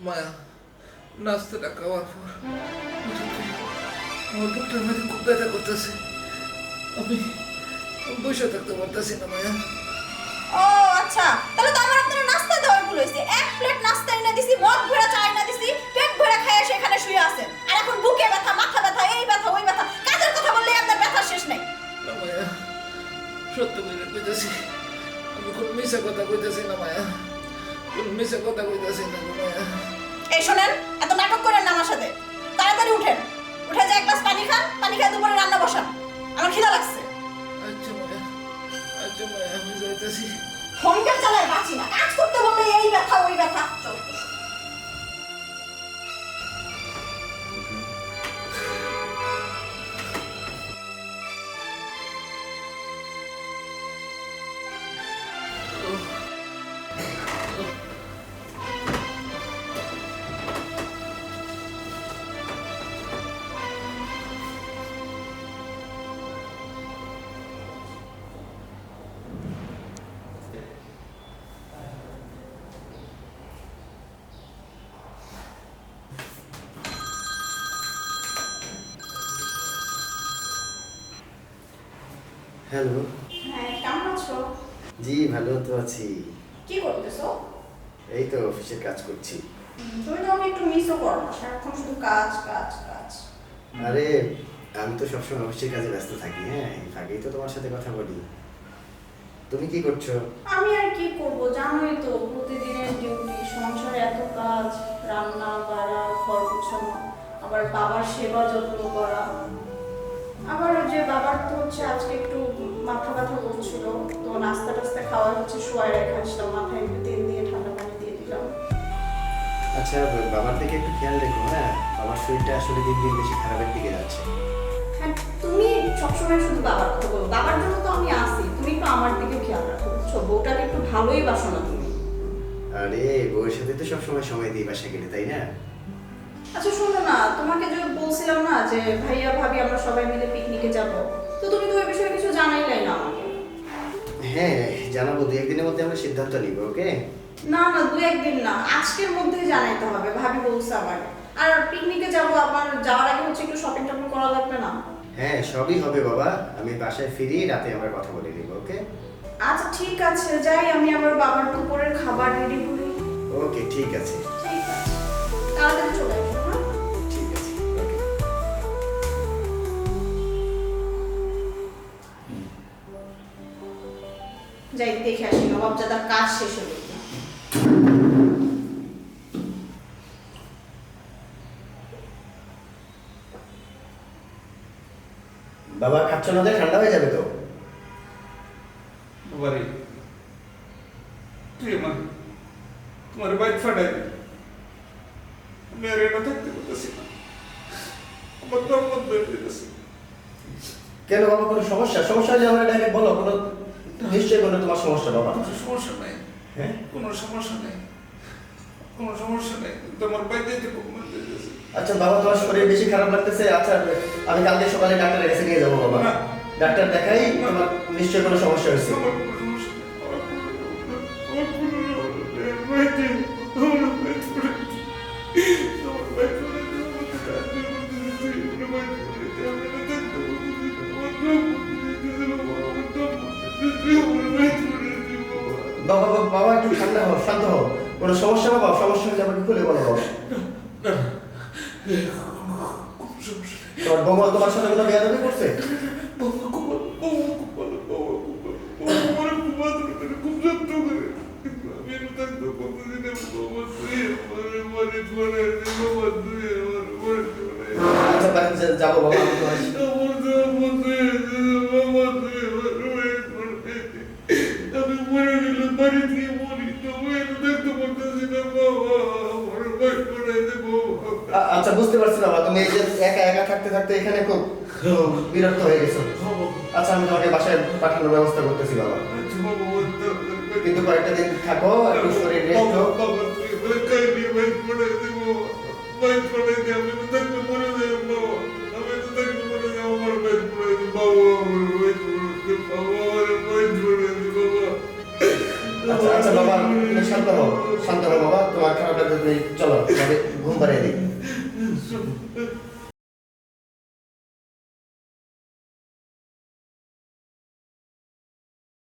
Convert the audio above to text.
মায়া নাস্তাটা খাওয়ার পর আমার বুকটার মধ্যে খুব ব্যথা করতেছে আমি বসে থাকতে পারতেছি না মায়া ও আচ্ছা তাহলে তো আমার আপনার নাস্তা দেওয়ার ভুল হয়েছে এক প্লেট নাস্তা এনে দিছি মগ ভরা চা এনে দিছি পেট ভরে খায় সেখানে শুয়ে কোনো কথা কইতাছি না এই শোনেন এত নাটক করেন না আমার সাথে। তাড়াতাড়ি উঠেন। উঠে যে এক গ্লাস পানি খান পানি খেয়ে দুপুরে রান্না বসান। আমার খিদা লাগছে। আচ্ছা মায়া আচ্ছা মায়া আমি যাইতাছি। ফোনটা চালায় বাঁচি না। কাজ করতে বললে এই ব্যথা ওই ব্যথা। চল। হ্যালো হ্যাঁ কেমন আছো? জি ভালো তো আছি। কি করতেছো? এই তো অফিসের কাজ করছি। তুমি তো আমাকে একটু মিসও করো না সারাক্ষণ শুধু কাজ কাজ কাজ। আরে আমি তো সবসময় অফিসের কাজে ব্যস্ত থাকি হ্যাঁ? এই ফাঁকেই তো তোমার সাথে কথা বলি। তুমি কি করছ? আমি আর কি করব জানোই তো প্রতিদিনের ডিউটি সংসারে এত কাজ রান্না বাড়া ঘর গোছানো আবার বাবার সেবা যত্ন করা। আবার যে বাবার তো নাস্তা টাস্তা খাওয়া হচ্ছে শোয়াই রেখে আসলাম মাথায় একটু তেল দিয়ে ঠান্ডা পানি দিয়ে দিলাম। আচ্ছা বাবার দিকে একটু খেয়াল রেখো হ্যাঁ? বাবার শরীরটা আসলে দিন দিন বেশি খারাপের দিকে যাচ্ছে। হ্যাঁ তুমি সবসময় শুধু বাবার কথা বলো। বাবার জন্য তো আমি আসি তুমি একটু আমার দিকে খেয়াল রাখো বুঝছ? বউটাকে একটু ভালোই বাসো না তুমি আরে বউয়ের সাথে তো সবসময় সময় দিই বাসা গেলে তাই না? আচ্ছা শোনো না তোমাকে যে বলছিলাম না যে ভাইয়া ভাবি আমরা সবাই মিলে পিকনিকে যাব। তো তুমি তো ওই বিষয়ে কিছু হ্যাঁ জানাব দু একদিনের মধ্যে আমরা সিদ্ধান্ত নিব ওকে? না না দু একদিন না আজকের মধ্যেই জানাইতে হবে ভাবি বলছে আমাকে আর পিকনিকে যাব আমার যাওয়ার আগে হচ্ছে একটু শপিং টপিং করা লাগবে না? হ্যাঁ সবই হবে বাবা আমি বাসায় ফিরি রাতে আমরা কথা বলে নিব ওকে? আচ্ছা ঠিক আছে যাই আমি আবার বাবার দুপুরের খাবার রেডি করি। ওকে ঠিক আছে। ঠিক আছে। তাড়াতাড়ি চলে যাই দেখে আসি নবাবজাদার কাজ শেষ হলো বাবা খাচ্ছ না যে ঠান্ডা হয়ে যাবে তো। বাবারে তুই আমার তোমার বাইক ফাটাই আমি আর এটা থাকতে পারতেছি না। আমার দম বন্ধ হয়ে যেতেছে কেন বাবা কোনো সমস্যা? সমস্যা হলে আমরা ডাইরেক্ট বলো কোনো নিশ্চয়ই কোনো তোমার সমস্যা বাবা কোনো সমস্যা নাই। হ্যাঁ? কোনো সমস্যা নেই। কোনো সমস্যা নেই। তোমার বাইরে খুব আচ্ছা বাবা তোমার শরীর বেশি খারাপ লাগতেছে? আচ্ছা আমি কালকে সকালে ডাক্তারের কাছে নিয়ে যাব বাবা। ডাক্তার দেখাই তোমার নিশ্চয়ই কোনো সমস্যা হয়েছে। বাবা। বাবা একটু ঠান্ডা হও শান্ত হও কোনো সমস্যা বাবা সমস্যা হলে আমাকে খুলে বলো বাবা। তোমার বৌমা তোমার সাথে কোনো বেয়াদবি করছে খুব ভালো, বাবা খুব ভালো, বাবা খুব ভালো। বাবা আমার খুব আদর করে, খুব যত্ন করে। কিন্তু আমি না থাকতে পারতেছি না, বাবা, তুই আমার বাড়ি করে দে, বাবা, তুই আমার বাড়ি করে দে। আচ্ছা বাড়ি যা- যাব বাবা আমি তোমার আমার তো বন্ধু হয়েছে, বাবা, তুই আমার বাড়ি করে দে। আমি মরে গেলে বাড়ি থেকে মরি, তবে আমি থাকতে পারতেছি না, বাবা, আমার বাড়ি করে দে, বাবা। আ- আচ্ছা বুঝতে পারছি বাবা, তুমি এই যে একা একা থাকতে থাকতে এখানে খুব বিরক্ত হয়ে গেছো আচ্ছা আমি তোমাকে বাসায় পাঠানোর ব্যবস্থা করতেছি বাবা। কিন্তু কয়েকটা দিন থাকো, একটু শরীর রেস্ট হোক। আচ্ছা আচ্ছা বাবা শান্ত হও শান্ত হও বাবা, তোমার খারাপ লাগবে চলো Jesus.